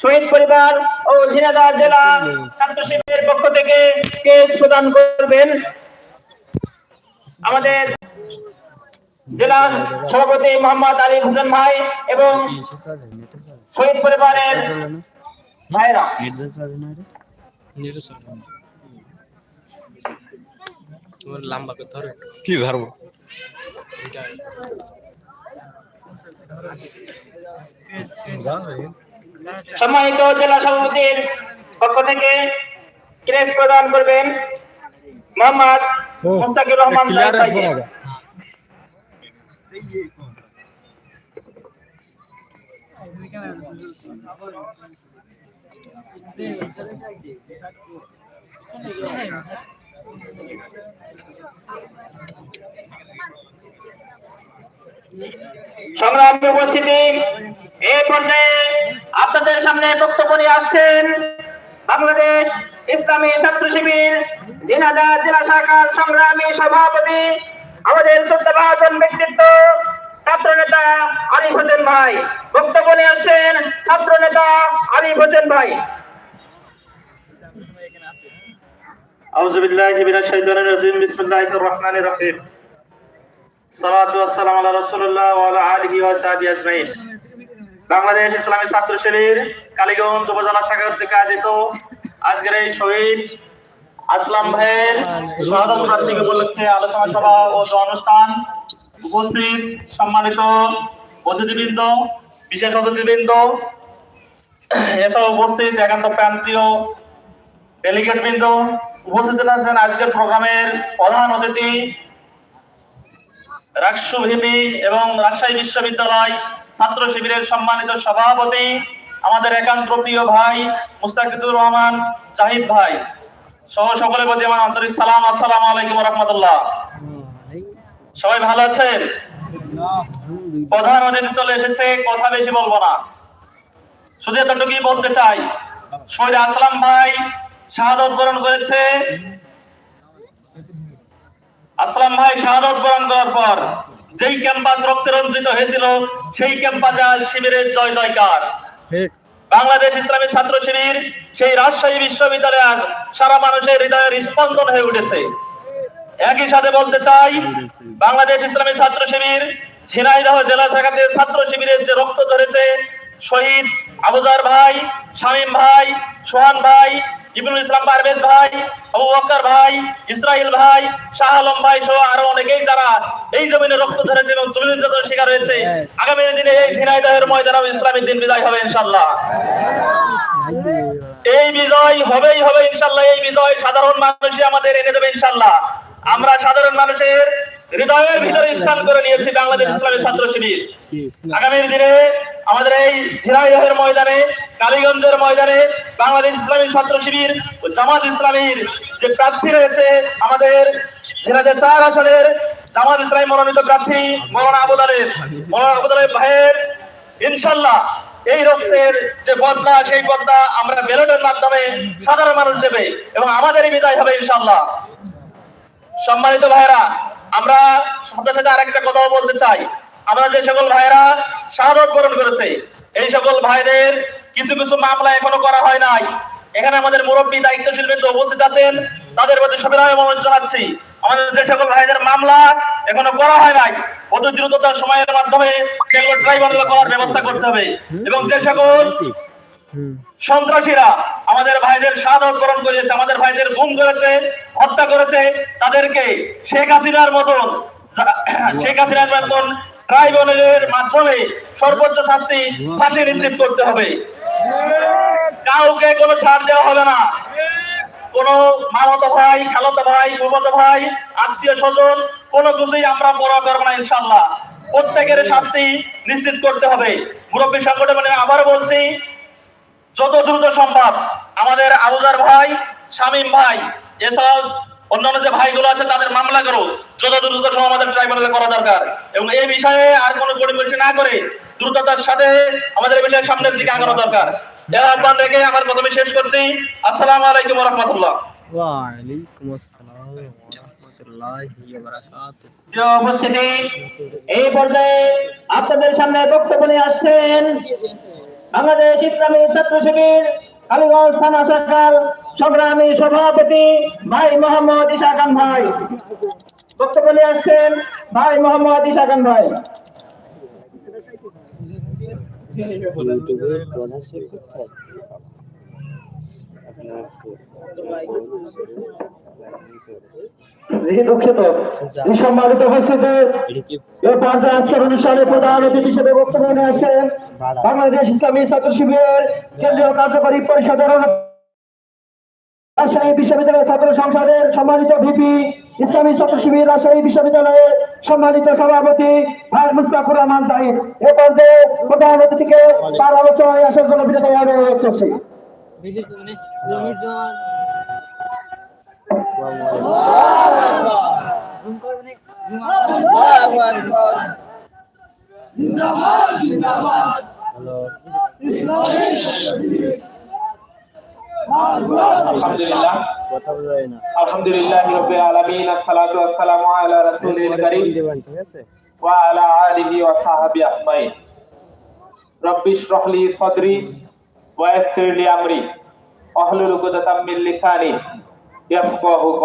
শহীদ পরিবার ও ঝিনাইদহ জেলা ছাত্র শিবিরের পক্ষ থেকে কেস প্রদান করবেন। আমাদের জেলা সভাপতি মোহাম্মদ আলী হোসেন ভাই এবং শহীদ পরিবারের ভাইরা। লম্বা কি ধরবো সম্মানিত জেলা সভাপতির পক্ষ থেকে ক্রেস প্রদান করবেন মোহাম্মদ মুস্তাকির রহমান সংগ্রামী উপস্থিতি এই পর্যায়ে সামনে বক্তব্য নিয়ে আসছেন বাংলাদেশ ইসলামী ছাত্র শিবির জিনাদা জেলা শাখার সংগ্রামী সভাপতি আমাদের শ্রদ্ধাভাজন ব্যক্তিত্ব ছাত্র নেতা আরিফ হোসেন ভাই বক্তব্য নিয়ে আসছেন ছাত্র নেতা আরিফ হোসেন ভাই أعوذ بالله من الشيطان الرجيم بسم الله الرحمن الرحيم الصلاة والسلام على رسول الله وعلى آله وصحبه أجمعين বাংলাদেশ ইসলামী ছাত্র শিবির, কালীগঞ্জ উপজেলা শাখার থেকে আয়োজিত আজকের এই শহীদ আসলাম ভাইয়ের বার্ষিকী উপলক্ষে আলোচনা সভা ও অনুষ্ঠান উপস্থিত সম্মানিত অতিথিবৃন্দ, বিশেষ অতিথিবৃন্দ। এসব উপস্থিত একান্ত প্রান্তীয় ডেলিগেট বৃন্দ। উপস্থিত আছেন আজকের প্রোগ্রামের প্রধান অতিথি ভিপি এবং রাজশাহী বিশ্ববিদ্যালয় ছাত্র শিবিরের সম্মানিত সভাপতি, আমাদের একান্ত প্রিয় ভাই মুস্তাকিদুর রহমান জাহিদ ভাই। সহ সকলের প্রতি আমার আন্তরিক সালাম, আসসালামু আলাইকুম রহমতুল্লাহ। সবাই ভালো আছেন? প্রধান অতিথি চলে এসেছে, কথা বেশি বলব না। শুধু এতটুকুই বলতে চাই, শহীদ আসলাম ভাই, শাহাদত বরণ করেছে। আসলাম ভাই, শাহাদত বরণ করার পর। যেই ক্যাম্পাস রক্তে রঞ্জিত হয়েছিল সেই ক্যাম্পাসে আজ শিবিরের জয় জয়কার। বাংলাদেশ ইসলামী ছাত্র শিবির সেই রাজশাহী বিশ্ববিদ্যালয়ে আজ সারা মানুষের হৃদয়ের স্পন্দন হয়ে উঠেছে। একই সাথে বলতে চাই বাংলাদেশ ইসলামী ছাত্র শিবির ঝিনাইদহ জেলা শাখাতে ছাত্র শিবিরের যে রক্ত ধরেছে শহীদ আবুজার ভাই শামীম ভাই সোহান ভাই ইবনুল ইসলাম পারভেজ ভাই আবু বকর ভাই ইসরাইল ভাই শাহ আলম ভাই সহ আরও অনেকেই যারা এই জমিনে রক্ত ধরেছে এবং জমি নির্যাতনের শিকার হয়েছে। আগামী দিনে এই ঝিনাইদহের ময়দানে ইসলামী দিন বিদায় হবে ইনশাল্লাহ এই বিজয় হবেই হবে ইনশাল্লাহ এই বিজয় সাধারণ মানুষই আমাদের এনে দেবে ইনশাল্লাহ আমরা সাধারণ মানুষের হৃদয়ের ভিতরে স্থান করে নিয়েছি বাংলাদেশ ইসলামী ছাত্র শিবির। আগামী দিনে আমাদের এই ঝিনাইদহের ময়দানে, কালীগঞ্জের ময়দানে বাংলাদেশ ইসলামী ছাত্র শিবির ও জামাত ইসলামীর যে প্রার্থী রয়েছে আমাদের ঝিনাইদহ চার আসনের জামাত ইসলামী মনোনীত প্রার্থী মৌলানা আবুদারের মৌলানা আবুদারের ভাইয়ের ইনশাল্লাহ এই রক্তের যে বদলা, সেই বদলা আমরা ব্যালটের মাধ্যমে সাধারণ মানুষ দেবে এবং আমাদেরই বিদায় হবে ইনশাল্লাহ। সম্মানিত ভাইরা আমরা সাথে সাথে আরেকটা কথাও বলতে চাই। আমরা যে সকল ভাইরা শাহাদত বরণ করেছে, এই সকল ভাইদের কিছু কিছু মামলা এখনও করা হয় নাই। এখানে আমাদের মুরব্বী দায়িত্বশীল বৃন্দ উপস্থিত আছেন, তাদের প্রতি সবিনয় অনুরোধ জানাচ্ছি। আমাদের যে সকল ভাইদের মামলা এখনও করা হয় নাই, অতি দ্রুততার সময়ের মাধ্যমে সেগুলো ট্রাইব্যুনালে করার ব্যবস্থা করতে হবে। এবং যে সকল সন্ত্রাসীরা আমাদের ভাইদের বরণ করেছে, আমাদের ভাইদের গুম করেছে, হত্যা করেছে, তাদেরকে শেখ হাসিনার মতন, শেখ হাসিনার মতন ট্রাইব্যুনালের মাধ্যমে সর্বোচ্চ শাস্তি ফাঁসি নিশ্চিত করতে হবে। কাউকে কোনো ছাড় দেওয়া হবে না। কোন মামতো ভাই, খালতো ভাই ফুফতো ভাই, আত্মীয় স্বজন, কোনো কিছুই আমরা পড়া করব না ইনশাল্লাহ প্রত্যেকের শাস্তি নিশ্চিত করতে হবে। মুরব্বী সংগঠনে আবার বলছি, যত দ্রুত সম্ভব আমাদের আবুজার ভাই, শামীম ভাই এসব অন্যান্য যে ভাইগুলো আছে তাদের মামলা করো। যত দ্রুত আমাদের ট্রাইব্যুনালে করা দরকার। এবং এই বিষয়ে আর কোনো পরিবর্তন না করে দ্রুততার সাথে আমাদের বিষয়ে সামনের দিকে আগানো দরকার। এর আহ্বান রেখে আমার প্রথমে শেষ করছি। আসসালামু আলাইকুম রহমতুল্লাহ ওয়ালাইকুম আসসালাম উপস্থিতি এই পর্যায়ে আপনাদের সামনে বক্তব্য নিয়ে আসছেন বাংলাদেশ ইসলামী ছাত্র শিবির কালীগঞ্জ থানা শাখার সংগ্রামী সভাপতি ভাই মোহাম্মদ ইশাকান ভাই। বক্তব্য নিয়ে আসছেন ভাই মোহাম্মদ ইশাকান ভাই। প্রধান জি দুঃখিত। এই সম্মানিত উপস্থিতি এই পর্যায়ে আজকের অনুষ্ঠানে প্রধান অতিথি হিসেবে বক্তব্য নিয়ে আসছেন বাংলাদেশ ইসলামী ছাত্র শিবিরের কেন্দ্রীয় কার্যকরী পরিষদের রাজশাহী বিশ্ববিদ্যালয়ের ছাত্র সংসদের সম্মানিত ভিপি ইসলামী ছাত্র শিবির রাজশাহী বিশ্ববিদ্যালয়ের সম্মানিত সভাপতি ভাই মুস্তাকুর রহমান জাহিদ। এ পর্যায়ে প্রধান অতিথিকে তার আলোচনায় আসার জন্য বিরত অনুরোধ করছি হ্যালো আলহামদুলিল্লাহ আলহামদুলিল্লাহ রাব্বিল আলামিন আসসালাতু ওয়াসসালামু আলা আমরি ওয়াহলুল উকদাতাম মিন লিসানি E a, a, a,